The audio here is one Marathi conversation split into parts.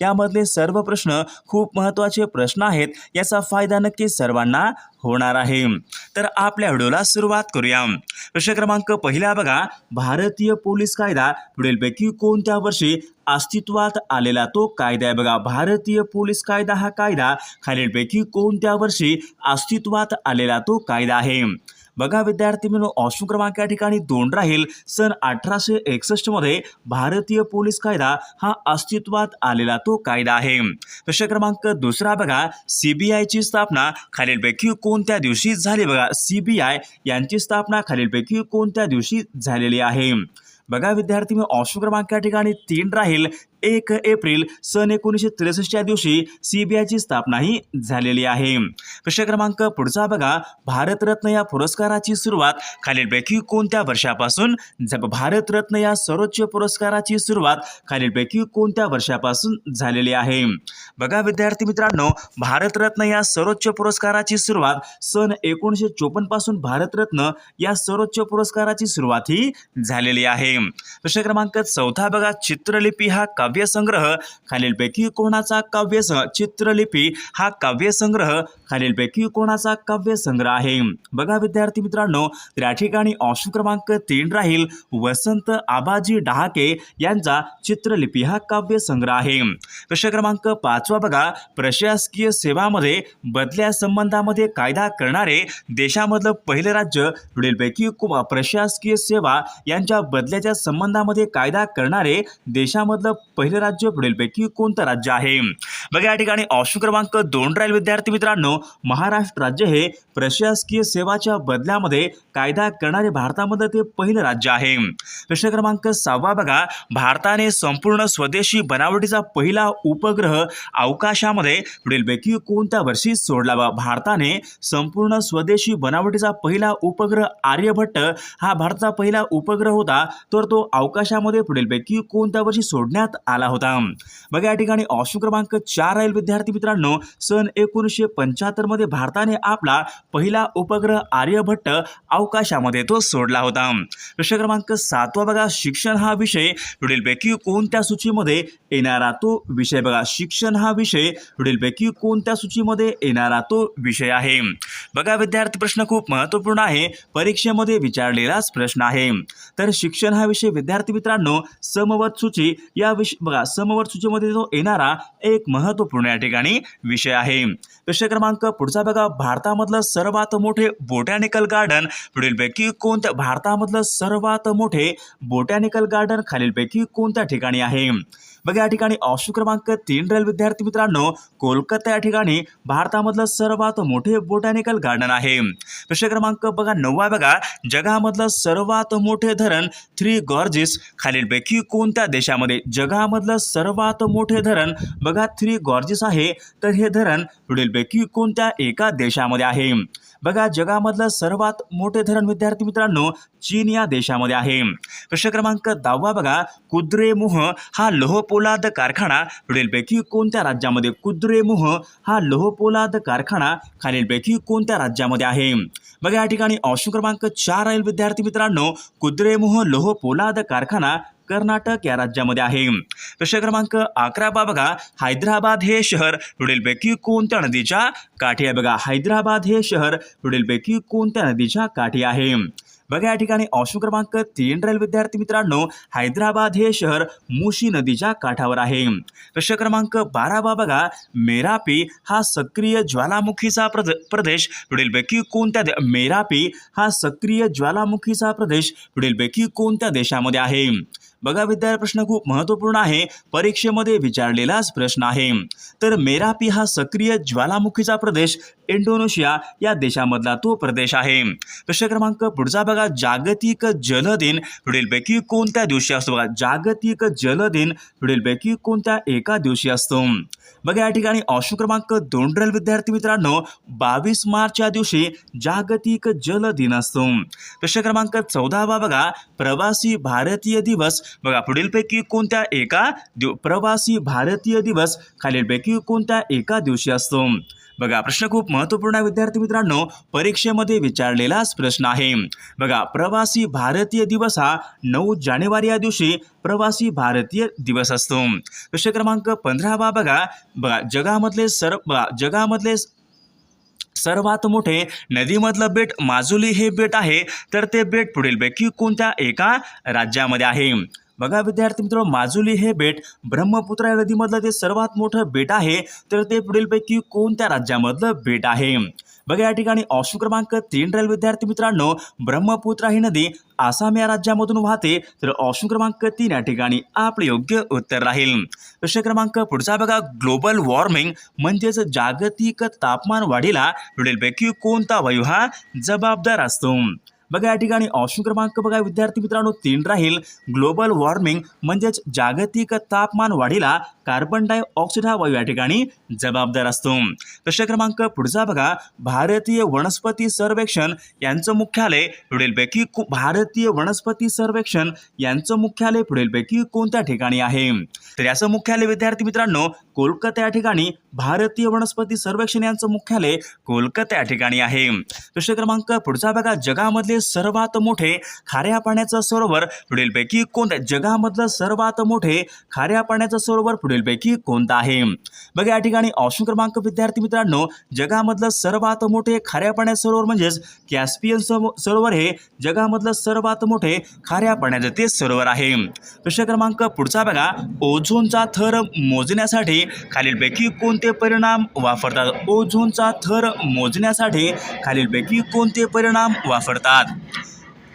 यामधले सर्व प्रश्न खूप महत्त्वाचे प्रश्न आहेत याचा फायदा नक्की सर्वांना होणार आहे. तर आपल्या व्हिडिओला सुरुवात करूया. प्रश्न क्रमांक पहिला बघा भारतीय पोलीस कायदा पुढीलपैकी कोणत्या वर्षी अस्तित्वात आलेला तो कायदा आहे? बघा भारतीय पोलीस कायदा हा कायदा खालीलपैकी कोणत्या वर्षी अस्तित्वात आलेला तो कायदा आहे? बघा विद्यार्थी मिळून ऑप्शन क्रमांक या ठिकाणी दोन राहील. सन अठराशे एकसष्टमध्ये भारतीय पोलीस कायदा हा अस्तित्वात आलेला तो कायदा आहे. प्रश्न क्रमांक दुसरा बघा. सीबीआयची स्थापना खालीलपैकी कोणत्या दिवशी झाली बघा? सीबीआय यांची स्थापना खालीलपैकी कोणत्या दिवशी झालेली आहे? बघा विद्यार्थी मी ऑप्शन क्रमांक या ठिकाणी तीन राहील. एक एप्रिल सन एकोणीसशे त्रेसष्ट या दिवशी सीबीआयची स्थापना ही झालेली आहे. प्रश्न क्रमांक पुढचा बघा. भारतरत्न या पुरस्काराची सुरुवात खालीलपैकी कोणत्या वर्षापासून भारतरत्न या सर्वोच्च पुरस्काराची सुरुवात खालीलपैकी कोणत्या वर्षापासून झालेली आहे? बघा विद्यार्थी मित्रांनो भारतरत्न या सर्वोच्च पुरस्काराची सुरुवात सन एकोणीसशे चोपन्नपासून भारतरत्न या सर्वोच्च पुरस्काराची सुरुवात ही झालेली आहे. प्रश्न क्रमांक चौथा बघा. चित्रलिपी हा काव्यसंग्रह खालीलपैकी कोणाचा काव्य चित्रलिपी हा काव्यसंग्रह खालीलपैकी कोणाचा काव्यसंग्रह आहे? बघा विद्यार्थी मित्रांनो त्या या ठिकाणी ऑप्शन क्रमांक तीन राहील. वसंत आबाजी डहाके यांचा चित्रलिपी हा काव्यसंग्रह आहे. प्रश्न क्रमांक पाचवा बघा. प्रशासकीय सेवामध्ये बदल्या संबंधामध्ये कायदा करणारे देशामधलं पहिलं राज्य पुढीलपैकी कु- प्रशासकीय सेवा यांच्या बदल्याच्या संबंधामध्ये कायदा करणारे देशामधलं पहिलं राज्य पुढीलपैकी कोणतं राज्य आहे? बघा या ठिकाणी ऑप्शन क्रमांक दोन राहील विद्यार्थी मित्रांनो. महाराष्ट्र राज्य हे प्रशासकीय सेवाच्या बदल्यामध्ये कायदा करणारे भारतामध्ये ते पहिलं राज्य आहे. प्रश्न क्रमांक सहावा बघा. भारताने संपूर्ण स्वदेशी बनावटीचा पहिला उपग्रह अवकाशामध्ये पुढीलपैकी कोणत्या वर्षी सोडला? बा भारताने संपूर्ण स्वदेशी बनावटीचा पहिला उपग्रह आर्यभट्ट हा भारताचा पहिला उपग्रह होता. तर तो अवकाशामध्ये पुढीलपैकी कोणत्या वर्षी सोडण्यात आला होता. बघा या ठिकाणी ऑप्शन क्रमांक चार राहील विद्यार्थी मित्रांनो. सन एकोणीसशे पंच्याहत्तरमध्ये भारताने आपला पहिला उपग्रह आर्यभट्ट अवकाशामध्ये तो सोडला होता. प्रश्न क्रमांक सातवा बघा शिक्षण हा विषय पुढीलपैकी कोणत्या सूचीमध्ये येणारा तो विषय बघा. शिक्षण हा विषय पुढीलपैकी कोणत्या सूचीमध्ये येणारा तो विषय आहे? बघा विद्यार्थी प्रश्न खूप महत्त्वपूर्ण आहे. परीक्षेमध्ये विचारलेलाच प्रश्न आहे. तर शिक्षण हा विषय विद्यार्थी मित्रांनो समवत सूची या विषय बघा समवर सूचीमध्ये जो येणारा एक महत्त्वपूर्ण या ठिकाणी विषय आहे. प्रश्न क्रमांक पुढचा बघा भारतामधलं सर्वात मोठे बोटॅनिकल गार्डन पुढीलपैकी कोणत्या भारतामधलं सर्वात मोठे बोटॅनिकल गार्डन खालीलपैकी कोणत्या ठिकाणी आहे? बघा या ठिकाणी ऑप्शन क्रमांक तीन राहील विद्यार्थी मित्रांनो. कोलकाता या ठिकाणी भारतामधलं सर्वात मोठे बोटॅनिकल गार्डन आहे. प्रश्न क्रमांक बघा नववा बघा. जगामधलं सर्वात मोठे धरण थ्री गॉर्जिस खालीलपैकी कोणत्या देशामध्ये? जगामधलं सर्वात मोठे धरण बघा थ्री गॉर्जिस आहे. तर हे धरण पुढीलपैकी कोणत्या एका देशामध्ये आहे? बघा जगामधलं सर्वात मोठे धरण विद्यार्थी मित्रांनो चीन या देशामध्ये आहे. प्रश्न क्रमांक दहावा बघा कुद्रेमुह हा लोहपोलाद कारखाना पुढीलपैकी कोणत्या राज्यामध्ये? कुद्रेमुह हा लोहपोलाद कारखाना खालीलपैकी कोणत्या राज्यामध्ये आहे? बघा या ठिकाणी ऑप्शन क्रमांक चार राहील विद्यार्थी मित्रांनो कुद्रेमुह लोह पोलाद कारखाना कर्नाटक या राज्यामध्ये आहे. प्रश्न क्रमांक अकरा बा बघा. हैदराबाद हे शहर पुढीलपैकी कोणत्या नदीच्या काठी आहे? बघा हैदराबाद हे शहर पुढीलपैकी कोणत्या नदीच्या काठी आहे? बघा या ठिकाणी ऑप्शन क्रमांक तीन राहील विद्यार्थी मित्रांनो. हैदराबाद हे शहर मुशी नदीच्या काठावर आहे. प्रश्न क्रमांक बारावा बघा. मेरापी हा सक्रिय ज्वालामुखीचा प्रद प्रदेश पुढीलपैकी कोणत्या मेरापी हा सक्रिय ज्वालामुखीचा प्रदेश पुढीलपैकी कोणत्या देशामध्ये आहे? बघा विद्यार्थी प्रश्न खूप महत्त्वपूर्ण आहे. परीक्षेमध्ये विचारलेलाच प्रश्न आहे. तर मेरापी हा सक्रिय ज्वालामुखीचा प्रदेश इंडोनेशिया या देशामधला तो प्रदेश आहे. प्रश्न क्रमांक पुढचा बघा जागतिक जल दिन पुढीलपैकी कोणत्या दिवशी असतो बघा? जागतिक जल दिन पुढीलपैकी कोणत्या एका दिवशी असतो? बघा या ठिकाणी ऑप्शन क्रमांक दोन विद्यार्थी मित्रांनो. बावीस मार्च या दिवशी जागतिक जल दिन असतो. प्रश्न क्रमांक चौदावा बघा प्रवासी भारतीय दिवस. बघा पुढीलपैकी कोणत्या एका दिव प्रवासी भारतीय दिवस? खालीलपैकी कोणत्या एका दिवशी असतो? बघा प्रश्न खूप महत्त्वपूर्ण आहे विद्यार्थी मित्रांनो. परीक्षेमध्ये विचारलेलाच प्रश्न आहे. बघा प्रवासी भारतीय दिवस हा नऊ जानेवारी या दिवशी प्रवासी भारतीय दिवस असतो. प्रश्न क्रमांक पंधरावा बघा. बघा जगामधले सर्व जगामधले सर्वात मोठे नदीमधलं बेट माजुली हे बेट आहे. तर ते बेट पुढीलपैकी कोणत्या एका राज्यामध्ये आहे? बघा विद्यार्थी मित्र माजुली हे बेट ब्रह्मपुत्रा या नदीमधलं ते सर्वात मोठं बेट आहे. तर ते पुढीलपैकी कोणत्या राज्यामधलं बेट आहे? बघा या ठिकाणी ऑप्शन क्रमांक तीन राहील विद्यार्थी मित्रांनो. ब्रह्मपुत्रा ही नदी आसाम या राज्यामधून वाहते. तर ऑप्शन क्रमांक तीन या ठिकाणी आपले योग्य उत्तर राहील. प्रश्न क्रमांक पुढचा बघा. ग्लोबल वॉर्मिंग म्हणजेच जागतिक तापमान वाढीला पुढीलपैकी कोणता वायू हा जबाबदार असतो? बघा या ठिकाणी ऑप्शन क्रमांक बघा विद्यार्थी मित्रांनो तीन राहील. ग्लोबल वॉर्मिंग म्हणजेच जागतिक तापमान वाढीला कार्बन डायऑक्साईड हा वायू या ठिकाणी जबाबदार असतो. प्रश्न क्रमांक पुढचा बघा. भारतीय वनस्पती सर्वेक्षण यांचं मुख्यालय पुढीलपैकी भारतीय वनस्पती सर्वेक्षण यांचं मुख्यालय पुढीलपैकी कोणत्या ठिकाणी आहे? तर याचं मुख्यालय विद्यार्थी मित्रांनो कोलकाता या ठिकाणी भारतीय वनस्पती सर्वेक्षण यांचं मुख्यालय कोलकाता या ठिकाणी आहे. प्रश्न क्रमांक पुढचा बघा. जगामधले सर्वात मोठे खाऱ्या पाण्याचं सरोवर पुढीलपैकी कोणत्या जगामधलं सर्वात मोठे खाऱ्या पाण्याचं सरोवर पुढीलपैकी कोणतं आहे? बघा या ठिकाणी ऑप्शन क्रमांक विद्यार्थी मित्रांनो जगामधलं सर्वात मोठे खाऱ्या पाण्याचं सरोवर म्हणजेच कॅस्पियन सरो- सरोवर हे जगामधलं सर्वात मोठे खाऱ्या पाण्याचं ते सरोवर आहे. प्रश्न क्रमांक पुढचा बघा. ओझोनचा थर मोजण्यासाठी खालीलपैकी कोणते परिणाम वापरतात? ओझोनचा थर मोजण्यासाठी खालीलपैकी कोणते परिणाम वापरतात?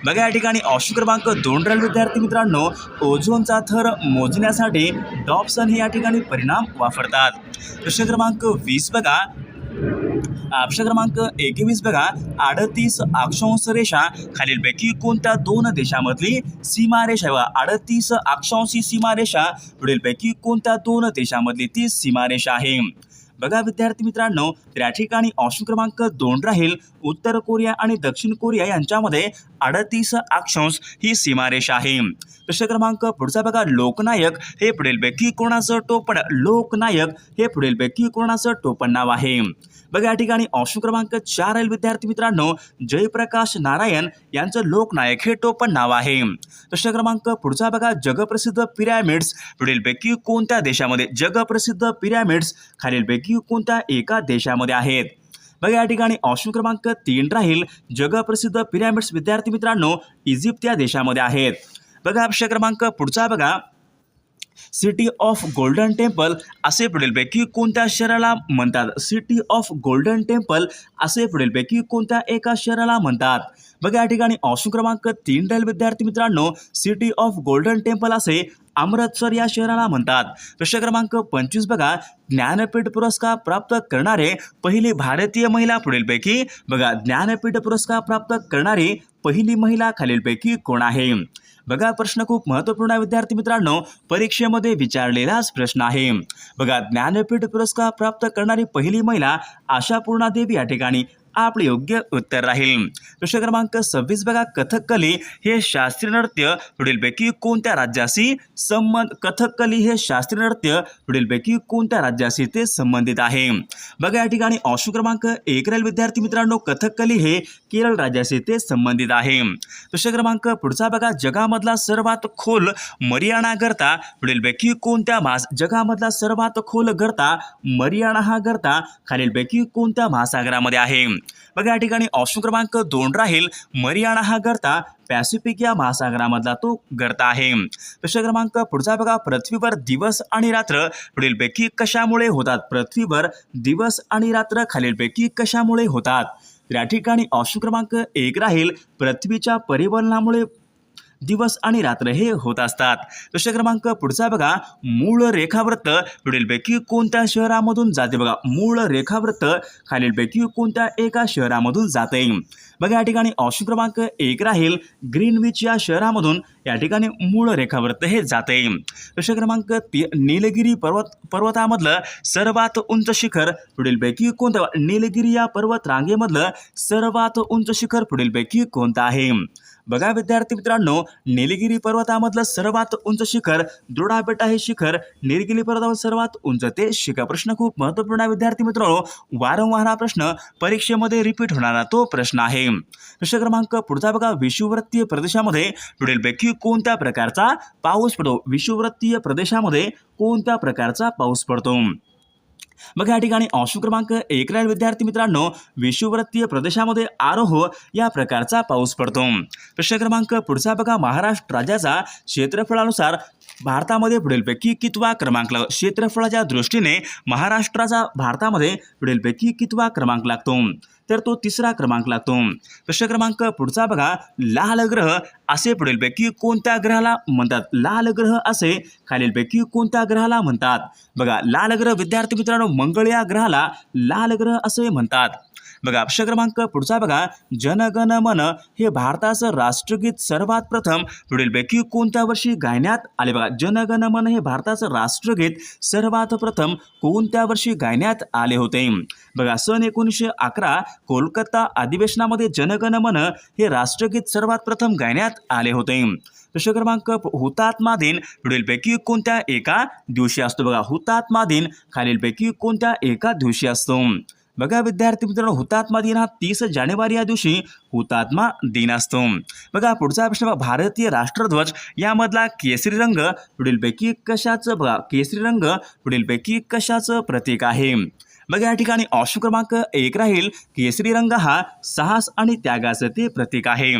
बघा या ठिकाणी ऑप्शन क्रमांक दोन राहील विद्यार्थी मित्रांनो. ओझोनचा थर मोजण्यासाठी डॉप्सन हे या ठिकाणी परिणाम वापरतात. प्रश्न क्रमांक वीस बघा. ऑप्शन क्रमांक एकवीस बघा. अडतीस अक्षांश रेषा खालीलपैकी कोणत्या दोन देशामधली सीमारेषा बघा अडतीस अक्षांशी सीमारेषा पुढीलपैकी कोणत्या दोन देशामधली ती सीमारेषा आहे? बघा विद्यार्थी मित्रांनो त्या ठिकाणी ऑप्शन क्रमांक दोन राहील. उत्तर कोरिया आणि दक्षिण कोरिया यांच्यामध्ये अडतीस अक्षांश ही सीमारेषा आहे. प्रश्न क्रमांक पुढचा बघा. लोकनायक हे पुढीलपैकी कोणाचं टोपण? लोकनायक हे पुढीलपैकी कोणाचं टोपण नाव आहे? बघा या ठिकाणी ऑप्शन क्रमांक चार राहील विद्यार्थी मित्रांनो. जयप्रकाश नारायण यांचं लोकनायक हे टोपण नाव आहे. प्रश्न क्रमांक पुढचा बघा. जगप्रसिद्ध पिरॅमिड्स पुढीलपैकी कोणत्या देशामध्ये? जगप्रसिद्ध पिरॅमिड्स खालीलपैकी कोणत्या एका देशामध्ये आहेत? बघा या ठिकाणी ऑप्शन क्रमांक तीन राहील. जगप्रसिद्ध पिरॅमिड्स विद्यार्थी मित्रांनो इजिप्त या देशामध्ये आहेत. बघा ऑप्शन क्रमांक पुढचा बघा. सिटी ऑफ गोल्डन टेम्पल असे पुढीलपैकी कोणत्या शहराला म्हणतात? सिटी ऑफ गोल्डन टेम्पल असे पुढीलपैकी कोणत्या एका शहराला म्हणतात? बघा या ठिकाणी ऑप्शन क्रमांक तीन राहील विद्यार्थी मित्रांनो. सिटी ऑफ गोल्डन टेम्पल असे अमृतसर या शहराला म्हणतात. प्रश्न क्रमांक पंचवीस बघा. ज्ञानपीठ पुरस्कार प्राप्त करणारे पहिली भारतीय महिला पुढीलपैकी. बघा ज्ञानपीठ पुरस्कार प्राप्त करणारी पहिली महिला खालीलपैकी कोण आहे? बघा प्रश्न खूप महत्त्वपूर्ण आहे विद्यार्थी मित्रांनो. परीक्षेमध्ये विचारलेलाच प्रश्न आहे. बघा ज्ञानपीठ पुरस्कार प्राप्त करणारी पहिली महिला आशापूर्णा देवी या ठिकाणी आपले योग्य उत्तर राहील. प्रश्न क्रमांक सव्वीस बघा कथकली हे शास्त्रीय नृत्य पुढीलपैकी कोणत्या राज्याशी संबंध कथकली हे शास्त्रीय नृत्य पुढीलपैकी कोणत्या राज्याशी ते संबंधित आहे? बघा या ठिकाणी ऑप्शन क्रमांक एक राहील विद्यार्थी मित्रांनो. कथकली हे केरळ राज्याशी ते संबंधित आहे. प्रश्न क्रमांक पुढचा बघा जगामधला सर्वात खोल मरियाणा गर्ता पुढीलपैकी कोणत्या महास जगामधला सर्वात खोल गर्ता मरियाणा हा गर्ता खालीलपैकी कोणत्या महासागरामध्ये आहे? बघा या ठिकाणी ऑप्शन क्रमांक दोन राहील. मरियाणा हा गर्ता पॅसिफिक या महासागरामधला तो गर्ता आहे. प्रश्न क्रमांक पुढचा बघा पृथ्वीवर दिवस आणि रात्र पुढीलपैकी कशामुळे होतात? पृथ्वीवर दिवस आणि रात्र खालीलपैकी कशामुळे होतात? या ठिकाणी ऑप्शन क्रमांक एक राहील. पृथ्वीच्या परिवलनामुळे दिवस आणि रात्र हे होत असतात. प्रश्न क्रमांक पुढचा बघा. मूळ रेखावृत्त पुढीलपैकी कोणत्या शहरामधून जाते बघा? मूळ रेखावृत्त खालीलपैकी कोणत्या एका शहरामधून जाते? बघा या ठिकाणी ऑप्शन क्रमांक एक राहील. ग्रीनविच या शहरामधून या ठिकाणी मूळ रेखावृत्त हे जाते. प्रश्न क्रमांक ती निलगिरी पर्वत पर्वतामधलं सर्वात उंच शिखर पुढीलपैकी कोणतं? निलगिरी या पर्वत रांगेमधलं सर्वात उंच शिखर पुढीलपैकी कोणतं आहे? बघा विद्यार्थी मित्रांनो निलगिरी पर्वतामधलं सर्वात उंच शिखर दृढा बेटा हे शिखर निलगिरी पर्वतावर सर्वात उंच ते शिखर प्रश्न खूप महत्त्वपूर्ण आहे विद्यार्थी मित्रांनो. वारंवार हा प्रश्न परीक्षेमध्ये रिपीट होणारा तो प्रश्न आहे. प्रश्न क्रमांक पुढचा बघा विषुवृत्तीय प्रदेशामध्ये पुढीलपैकी कोणत्या प्रकारचा पाऊस पडतो? विषुवृत्तीय प्रदेशामध्ये कोणत्या प्रकारचा पाऊस पडतो? मग या ठिकाणी अंशू क्रमांक एक राहील विद्यार्थी मित्रांनो. विषुवृत्तीय प्रदेशामध्ये आरोह या प्रकारचा पाऊस पडतो. प्रश्न क्रमांक पुढचा बघा महाराष्ट्र राज्याचा क्षेत्रफळानुसार भारतामध्ये पुढीलपैकी कितवा क्रमांक लाग क्षेत्रफळाच्या दृष्टीने महाराष्ट्राचा भारतामध्ये पुढीलपैकी कितवा क्रमांक लागतो? तर तो तिसरा क्रमांक लागतो. प्रश्न क्रमांक पुढचा बघा. लाल ग्रह असे पुढीलपैकी कोणत्या ग्रहाला म्हणतात? लाल ग्रह असे खालीलपैकी कोणत्या ग्रहाला म्हणतात? बघा लाल ग्रह विद्यार्थी मित्रांनो मंगळ या ग्रहाला लाल ग्रह असे म्हणतात. बघा प्रश्न क्रमांक पुढचा बघा. जनगण मन हे भारताचं राष्ट्रगीत सर्वात प्रथम पुढीलपैकी कोणत्या वर्षी गायण्यात आले बघा? जनगण मन हे भारताचं राष्ट्रगीत सर्वात प्रथम कोणत्या वर्षी गायण्यात आले होते? बघा सन एकोणीसशे अकरा कोलकाता अधिवेशनामध्ये जनगण मन हे राष्ट्रगीत सर्वात प्रथम गायण्यात आले होते. प्रश्न क्रमांक हुतात्मा दिन पुढीलपैकी कोणत्या एका दिवशी असतो? बघा हुतात्मा दिन खालीलपैकी कोणत्या एका दिवशी असतो? बघा विद्यार्थी मित्रांनो हुतात्मा दिन हा तीस जानेवारी या दिवशी हुतात्मा दिन असतो. बघा पुढचा प्रश्न भारतीय राष्ट्रध्वज यामधला केसरी रंग पुढीलपैकी कशाचं बघा केसरी रंग पुढीलपैकी कशाचं प्रतीक आहे? बघा या ठिकाणी ऑप्शन क्रमांक एक राहील केसरी रंग हा साहस आणि त्यागाचं ते प्रतीक आहे.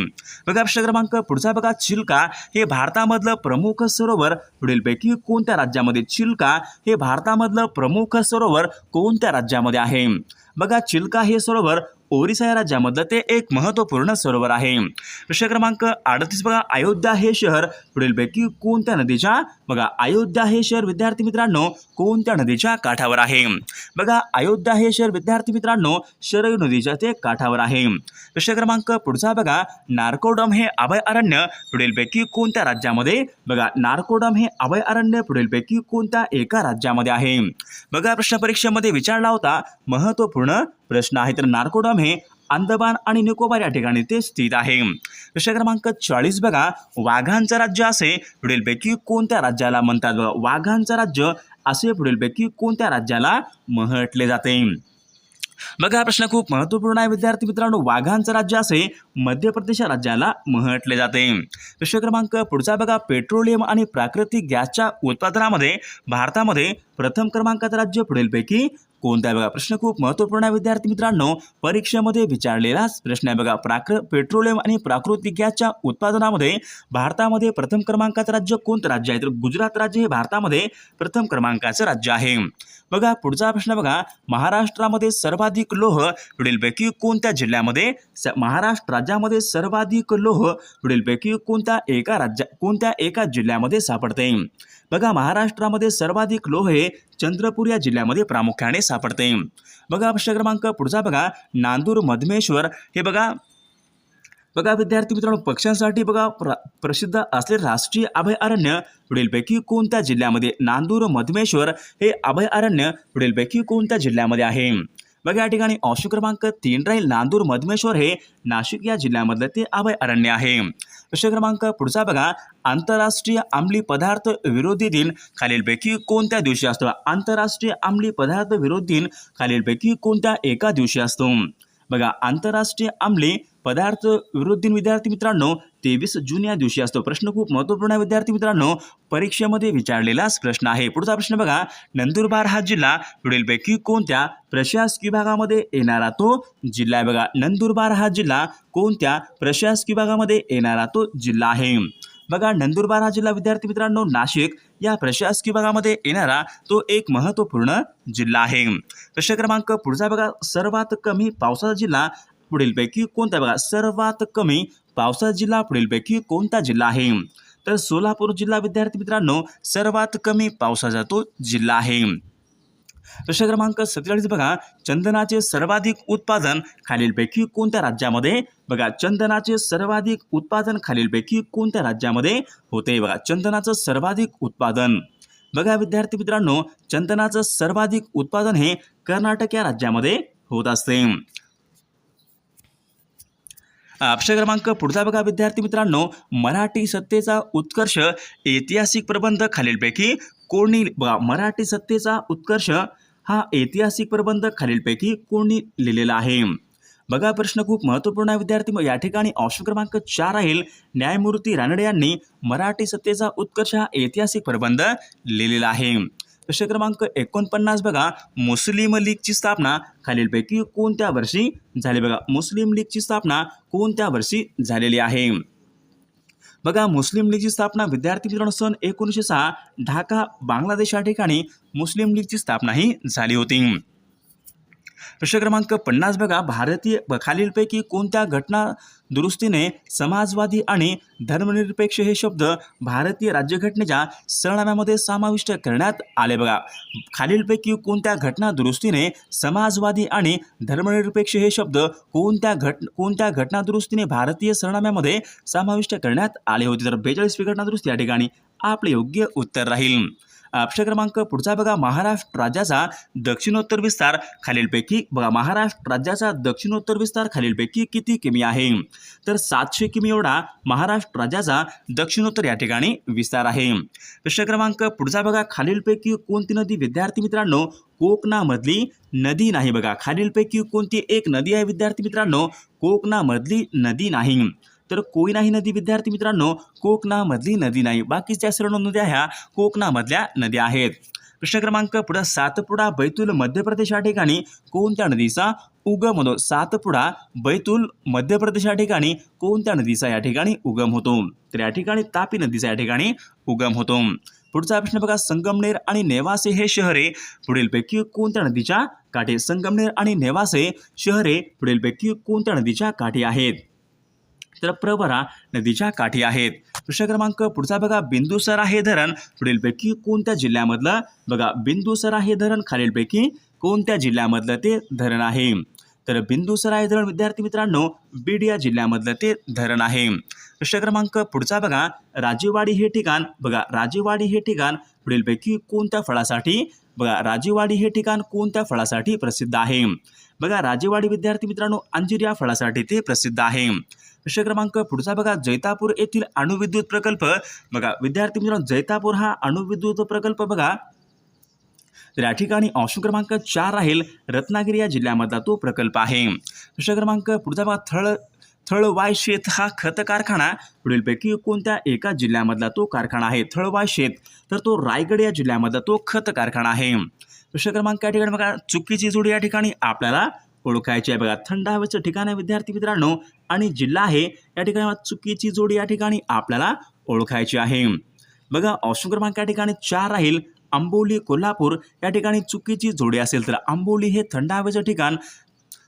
बघा प्रश्न क्रमांक पुढचा बघा चिल्का हे भारतामधलं प्रमुख सरोवर पुढीलपैकी कोणत्या राज्यामध्ये? चिल्का हे भारतामधलं प्रमुख सरोवर कोणत्या राज्यामध्ये आहे? बघा चिल्का हे सरोवर ओरिसा या राज्यामधलं ते एक महत्त्वपूर्ण सरोवर आहे. प्रश्न क्रमांक अडतीस बघा अयोध्या हे शहर पुढीलपैकी कोणत्या नदीच्या बघा अयोध्या हे शहर विद्यार्थी मित्रांनो कोणत्या नदीच्या काठावर आहे? बघा अयोध्या हे शहर विद्यार्थी मित्रांनो शरयू नदीच्या ते काठावर आहे. प्रश्न क्रमांक पुढचा बघा नार्कोडम हे अभय अरण्य पुढीलपैकी कोणत्या राज्यामध्ये बघा नार्कोडम हे अभय अरण्य पुढीलपैकी कोणत्या एका राज्यामध्ये आहे? बघा प्रश्न परीक्षेमध्ये विचारला होता महत्त्वपूर्ण प्रश्न आहे तर नार्कोडम हे अंदमान आणि निकोबार या ठिकाणी ते स्थित आहे. प्रश्न क्रमांक चाळीस बघा. वाघांचं राज्य असे पुढीलपैकी कोणत्या राज्याला म्हणतात बघा. वाघांचं राज्य असे पुढीलपैकी कोणत्या राज्याला म्हटले जाते? बघा हा प्रश्न खूप महत्त्वपूर्ण आहे. विद्यार्थी मित्रांनो वाघांचं राज्य असे मध्य प्रदेश राज्याला म्हटले जाते. प्रश्न क्रमांक पुढचा बघा. पेट्रोलियम आणि प्राकृतिक गॅसच्या उत्पादनामध्ये भारतामध्ये प्रथम क्रमांकाचं राज्य पुढीलपैकी कोणता आहे बघा? प्रश्न खूप महत्त्वपूर्ण आहे विद्यार्थी मित्रांनो. परीक्षेमध्ये विचारलेलाच प्रश्न आहे बघा. प्राकृ पेट्रोलियम आणि प्राकृतिक गॅसच्या उत्पादनामध्ये भारतामध्ये प्रथम क्रमांकाचं राज्य कोणतं राज्य आहे? तर गुजरात राज्य हे भारतामध्ये प्रथम क्रमांकाचं राज्य आहे. बघा पुढचा प्रश्न बघा. महाराष्ट्रामध्ये सर्वाधिक लोह पुढीलपैकी कोणत्या जिल्ह्यामध्ये स महाराष्ट्र राज्यामध्ये सर्वाधिक लोह पुढीलपैकी कोणत्या एका राज्या कोणत्या एका जिल्ह्यामध्ये सापडते? बघा महाराष्ट्रामध्ये सर्वाधिक लोह हे चंद्रपूर या जिल्ह्यामध्ये प्रामुख्याने सापडते. बघा प्रश्न क्रमांक पुढचा बघा. नांदूर मधमेश्वर. हे बघा. बघा विद्यार्थी मित्रांनो पक्ष्यांसाठी बघा प्र प्रसिद्ध असलेले राष्ट्रीय अभयारण्य पुढीलपैकी कोणत्या जिल्ह्यामध्ये? नांदूर मधमेश्वर हे अभयारण्य पुढीलपैकी कोणत्या जिल्ह्यामध्ये आहे? बघा या ठिकाणी ऑप्शन क्रमांक तीन राहील. नांदूर मधमेश्वर हे नाशिक या जिल्ह्यामधलं ते अभयारण्य आहे. प्रश्न क्रमांक पुढचा बघा. आंतरराष्ट्रीय अंमली पदार्थ विरोधी दिन. खालीलपैकी कोणत्या दिवशी असतो? आंतरराष्ट्रीय अंमली पदार्थ विरोधी दिन. खालीलपैकी कोणत्या एका दिवशी असतो? बघा आंतरराष्ट्रीय अंमली पदार्थ विरोधी दिन विद्यार्थी मित्रांनो तेवीस जून या दिवशी असतो प्रश्न खूप महत्त्वपूर्ण आहे विद्यार्थी मित्रांनो. परीक्षेमध्ये विचारलेलाच प्रश्न आहे. पुढचा प्रश्न बघा. नंदुरबार हा जिल्हा पुढीलपैकी कोणत्या प्रशासकीय विभागामध्ये येणारा तो जिल्हा आहे? बघा नंदुरबार हा जिल्हा कोणत्या प्रशासकीय विभागामध्ये येणारा तो जिल्हा आहे? बघा नंदुरबार हा जिल्हा विद्यार्थी मित्रांनो नाशिक या प्रशासकीय विभागामध्ये येणारा तो एक महत्त्वपूर्ण जिल्हा आहे. प्रश्न क्रमांक पुढचा बघा. सर्वात कमी पावसाचा जिल्हा पुढीलपैकी कोणता? बघा सर्वात कमी पावसाळा जिल्हा पुढीलपैकी कोणता जिल्हा आहे? तर सोलापूर जिल्हा विद्यार्थी मित्रांनो सर्वात कमी पावसाचा तो जिल्हा आहे. प्रश्न क्रमांक सत्तेचाळीस बघा. चंदनाचे सर्वाधिक उत्पादन खालीलपैकी कोणत्या राज्यामध्ये? बघा चंदनाचे सर्वाधिक उत्पादन खालीलपैकी कोणत्या राज्यामध्ये होते? बघा चंदनाचं सर्वाधिक उत्पादन. बघा विद्यार्थी मित्रांनो चंदनाचं सर्वाधिक उत्पादन हे कर्नाटक या राज्यामध्ये होत असते. अक्षर क्रमांक पुढचा बघा विद्यार्थी मित्रांनो. मराठी सत्तेचा उत्कर्ष ऐतिहासिक प्रबंध खालीलपैकी कोणी बघा मराठी सत्तेचा उत्कर्ष हा ऐतिहासिक प्रबंध खालीलपैकी कोणी लिहिलेला आहे? बघा प्रश्न खूप महत्त्वपूर्ण आहे विद्यार्थी. मग या ठिकाणी ऑप्शन क्रमांक चार राहील. न्यायमूर्ती रानडे यांनी मराठी सत्तेचा उत्कर्ष हा ऐतिहासिक प्रबंध लिहिलेला आहे. प्रश्न क्रमांक एकोणपन्नास बघा. मुस्लिम लीगची स्थापना खालीलपैकी कोणत्या वर्षी झाली? बघा मुस्लिम लीगची स्थापना कोणत्या वर्षी झालेली आहे? बघा मुस्लिम लीगची स्थापना विद्यार्थी मित्रांनो सन एकोणीसशे सहा ढाका बांगलादेश या ठिकाणी मुस्लिम लीगची स्थापना ही झाली होती. प्रश्न क्रमांक पन्नास बघा. भारतीय खालीलपैकी कोणत्या घटना दुरुस्तीने समाजवादी आणि धर्मनिरपेक्ष हे शब्द भारतीय राज्यघटनेच्या सरनाम्यामध्ये समाविष्ट करण्यात आले बघा. खालीलपैकी कोणत्या घटना दुरुस्तीने समाजवादी आणि धर्मनिरपेक्ष हे शब्द कोणत्या घट कोणत्या घटना दुरुस्तीने भारतीय सरनाम्यामध्ये समाविष्ट करण्यात आले होते? तर बेचाळीसवी घटना दुरुस्ती या ठिकाणी आपले योग्य उत्तर राहील. अक्षर क्रमांक पुढचा बघा. महाराष्ट्र राज्याचा दक्षिणोत्तर विस्तार खालीलपैकी बघा. महाराष्ट्र राज्याचा दक्षिणोत्तर विस्तार खालीलपैकी किती किमी आहे? तर सातशे किमी एवढा महाराष्ट्र राज्याचा दक्षिणोत्तर या ठिकाणी विस्तार आहे. प्रश्न क्रमांक पुढचा बघा. खालीलपैकी कोणती नदी? विद्यार्थी मित्रांनो कोकणामधली नदी नाही बघा. खालीलपैकी कोणती एक नदी आहे? विद्यार्थी मित्रांनो कोकणामधली नदी नाही. तर कोयना ही नदी विद्यार्थी मित्रांनो. कोकणामधली नदी नाही. बाकीच्या सर्व नद्या ह्या कोकणामधल्या नद्या आहेत. प्रश्न क्रमांक पुढे सातपुडा बैतूल मध्य प्रदेश या ठिकाणी कोणत्या नदीचा उगम होतो? सातपुडा बैतूल मध्य प्रदेश या ठिकाणी कोणत्या नदीचा या ठिकाणी उगम होतो? तर या ठिकाणी तापी नदीचा या ठिकाणी उगम होतो. पुढचा प्रश्न बघा संगमनेर आणि नेवासे हे शहरे पुढीलपैकी कोणत्या नदीच्या काठी? संगमनेर आणि नेवासे शहरे पुढीलपैकी कोणत्या नदीच्या काठी आहेत? तर प्रवरा नदीच्या काठी आहेत. प्रश्न क्रमांक पुढचा बघा बिंदुसरा हे धरण. पुढीलपैकी कोणत्या जिल्ह्यामधलं? बघा बिंदुसरा हे धरण. खालीलपैकी कोणत्या जिल्ह्यामधलं ते धरण आहे? तर बिंदुसरा हे धरण विद्यार्थी मित्रांनो बीड या जिल्ह्यामधलं ते धरण आहे. प्रश्न क्रमांक पुढचा बघा राजेवाडी हे ठिकाण. बघा राजेवाडी हे ठिकाण पुढीलपैकी कोणत्या फळासाठी? बघा राजेवाडी हे ठिकाण कोणत्या फळासाठी प्रसिद्ध आहे? बघा राजेवाडी विद्यार्थी मित्रांनो अंजीर या फळासाठी ते प्रसिद्ध आहे. प्रश्न क्रमांक पुढचा बघा जैतापूर येथील अणुविद्युत प्रकल्प. बघा विद्यार्थी मित्रांनो जैतापूर हा अणुविद्युत प्रकल्प बघा. तर या ठिकाणी ऑप्शन क्रमांक चार राहील रत्नागिरी या जिल्ह्यामधला तो प्रकल्प आहे. प्रश्न क्रमांक पुढचा बघा थळ थळवाय शेत हा खत कारखाना. पुढीलपैकी कोणत्या एका जिल्ह्यामधला तो कारखाना आहे? थळवाय शेत. तर तो रायगड या जिल्ह्यामधला तो खत कारखाना आहे. प्रश्न क्रमांक या ठिकाणी बघा चुकीची जोडी या ठिकाणी आपल्याला ओळखायची आहे. बघा थंड हवेचं ठिकाण आहे विद्यार्थी मित्रांनो आणि जिल्हा आहे या ठिकाणी चुकीची जोडी या ठिकाणी आपल्याला ओळखायची आहे. बघा ऑप्शन क्रमांक या ठिकाणी चार राहील. आंबोली कोल्हापूर या ठिकाणी चुकीची जोडी असेल तर आंबोली हे थंड हवेचं ठिकाण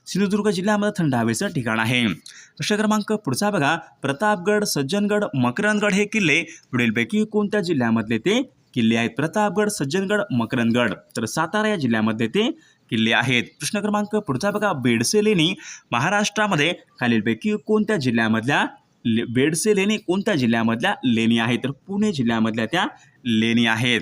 सिंधुदुर्ग जिल्ह्यामध्ये थंड हवेचं ठिकाण आहे. प्रश्न क्रमांक पुढचा बघा प्रतापगड सज्जनगड मकरंदगड हे किल्ले पुढीलपैकी कोणत्या जिल्ह्यामधले ते किल्ले आहेत? प्रतापगड सज्जनगड मकरंदगड. तर सातारा या जिल्ह्यामध्ये ते किल्ले आहेत. प्रश्न क्रमांक पुढचा बघा. बेडसे लेणी महाराष्ट्रामध्ये खालीलपैकी कोणत्या जिल्ह्यामधल्या ले- बेडसे लेणी कोणत्या जिल्ह्यामधल्या लेणी आहेत? तर पुणे जिल्ह्यामधल्या त्या लेणी आहेत.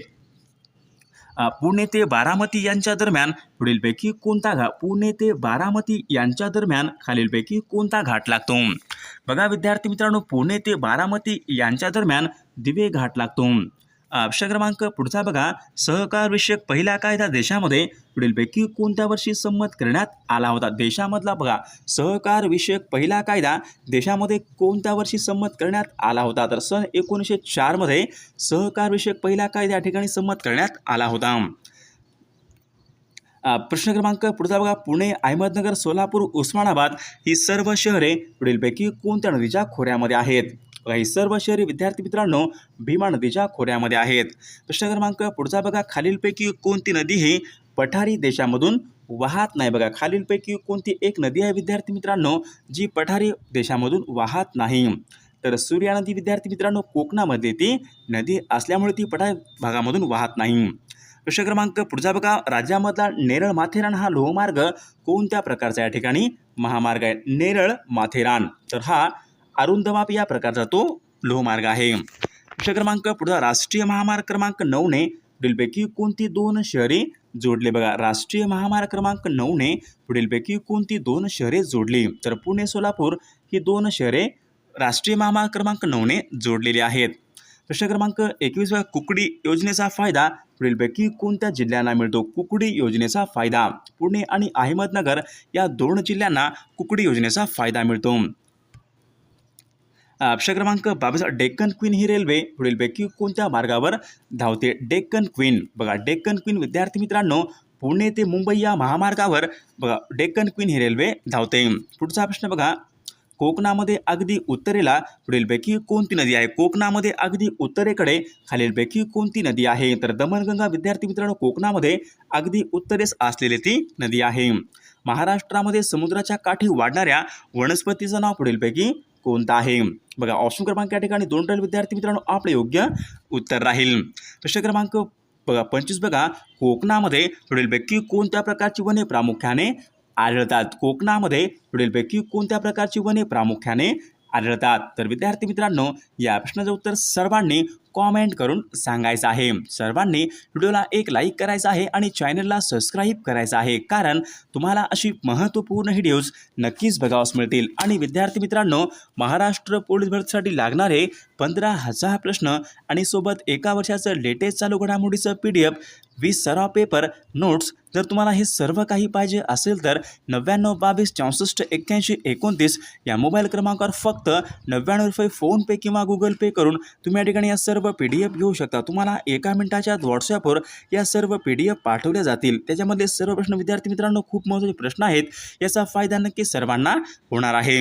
पुणे ते बारामती यांच्या दरम्यान पुढीलपैकी कोणता घाट पुणे ते बारामती यांच्या दरम्यान खालीलपैकी कोणता घाट लागतो? बघा विद्यार्थी मित्रांनो पुणे ते बारामती यांच्या दरम्यान दिवे घाट लागतो. अ, प्रश्न क्रमांक पुढचा बघा. सहकार विषयक पहिला कायदा देशामध्ये पुढीलपैकी कोणत्या वर्षी संमत करण्यात आला होता? देशामधला बघा. सहकार विषयक पहिला कायदा देशामध्ये कोणत्या वर्षी संमत करण्यात आला होता? तर सन एकोणीसशे चारमध्ये सहकार विषयक पहिला कायदा या ठिकाणी संमत करण्यात आला होता. प्रश्न क्रमांक पुढचा बघा. पुणे अहमदनगर सोलापूर उस्मानाबाद ही सर्व शहरे पुढीलपैकी कोणत्या नदीच्या खोऱ्यामध्ये आहेत? बघा ही सर्व शहरी विद्यार्थी मित्रांनो भीमा नदीच्या खोऱ्यामध्ये आहेत. प्रश्न क्रमांक पुढचा बघा. खालीलपैकी कोणती नदी ही पठारी देशामधून वाहत नाही? बघा खालीलपैकी कोणती एक नदी आहे विद्यार्थी मित्रांनो जी पठारी देशामधून वाहत नाही? तर सूर्या नदी विद्यार्थी मित्रांनो कोकणामध्ये ती नदी असल्यामुळे ती पठार भागामधून वाहत नाही. प्रश्न क्रमांक पुढचा बघा. राज्यामधला नेरळ माथेरान हा लोहमार्ग कोणत्या प्रकारचा या ठिकाणी महामार्ग आहे. नेरळ माथेरान. तर हा अरुंधमाप या प्रकारचा तो लोहमार्ग आहे. प्रश्न क्रमांक पुढचा राष्ट्रीय महामार्ग क्रमांक नऊने पुढीलपैकी कोणती दोन शहरे जोडले? बघा राष्ट्रीय महामार्ग क्रमांक नऊने पुढीलपैकी कोणती दोन शहरे जोडली? तर पुणे सोलापूर ही दोन शहरे राष्ट्रीय महामार्ग क्रमांक नऊने जोडलेली आहेत. प्रश्न क्रमांक एकवीस कुकडी योजनेचा फायदा पुढीलपैकी कोणत्या जिल्ह्यांना मिळतो? कुकडी योजनेचा फायदा. पुणे आणि अहमदनगर या दोन जिल्ह्यांना कुकडी योजनेचा फायदा मिळतो. अ, क्रमांक बावीस डेक्कन क्वीन ही रेल्वे पुढीलपैकी कोणत्या मार्गावर धावते? डेक्कन क्वीन. बघा डेक्कन क्वीन विद्यार्थी मित्रांनो पुणे ते मुंबई या महामार्गावर बघा डेक्कन क्वीन ही रेल्वे धावते. पुढचा प्रश्न बघा. कोकणामध्ये अगदी उत्तरेला पुढीलपैकी कोणती नदी आहे? कोकणामध्ये अगदी उत्तरेकडे खालीलपैकी कोणती नदी आहे? तर दमणगंगा विद्यार्थी मित्रांनो कोकणामध्ये अगदी उत्तरेस असलेली ती नदी आहे. महाराष्ट्रामध्ये समुद्राच्या काठी वाढणाऱ्या वनस्पतीचं नाव पुढीलपैकी कोणतं आहे? बघा ऑप्शन क्रमांक या ठिकाणी दोन राहील विद्यार्थी मित्रांनो आपले योग्य उत्तर राहील. प्रश्न क्रमांक बघा पंचवीस बघा. कोकणामध्ये पुढीलपैकी कोणत्या प्रकारची वने प्रामुख्याने आढळतात? कोकणामध्ये पुढीलपैकी कोणत्या प्रकारची वने प्रामुख्याने आढळतात. तर विद्यार्थी मित्रांनो या प्रश्नाचं उत्तर सर्वांनी कॉमेंट करून सांगायचं आहे. सर्वांनी व्हिडिओला एक लाईक करायचं आहे आणि चॅनलला सबस्क्राईब करायचं आहे. कारण तुम्हाला अशी महत्त्वपूर्ण व्हिडिओज नक्कीच बघावस मिळतील. आणि विद्यार्थी मित्रांनो महाराष्ट्र पोलीस भरतीसाठी लागणारे पंधरा हजार प्रश्न आणि सोबत एका वर्षाचं लेटेस्ट चालू घडामोडीचं पी डी एफ वीस सराव पेपर नोट्स जर तुम्हाला हे सर्व काही पाहिजे असेल तर नव्याण्णव बावीस चौसष्ट एक्क्याऐंशी एकोणतीस या मोबाईल क्रमांकावर फक्त नव्याण्णव रुपये फोनपे किंवा गुगल पे करून तुम्ही या ठिकाणी या सर्व पी डी एफ घेऊ शकता. तुम्हाला एका मिनिटाच्या व्हॉट्सॲपवर या सर्व पी डी एफ पाठवल्या जातील. त्याच्यामधले सर्व प्रश्न विद्यार्थी मित्रांनो खूप महत्त्वाचे प्रश्न आहेत. याचा फायदा नक्की सर्वांना होणार आहे.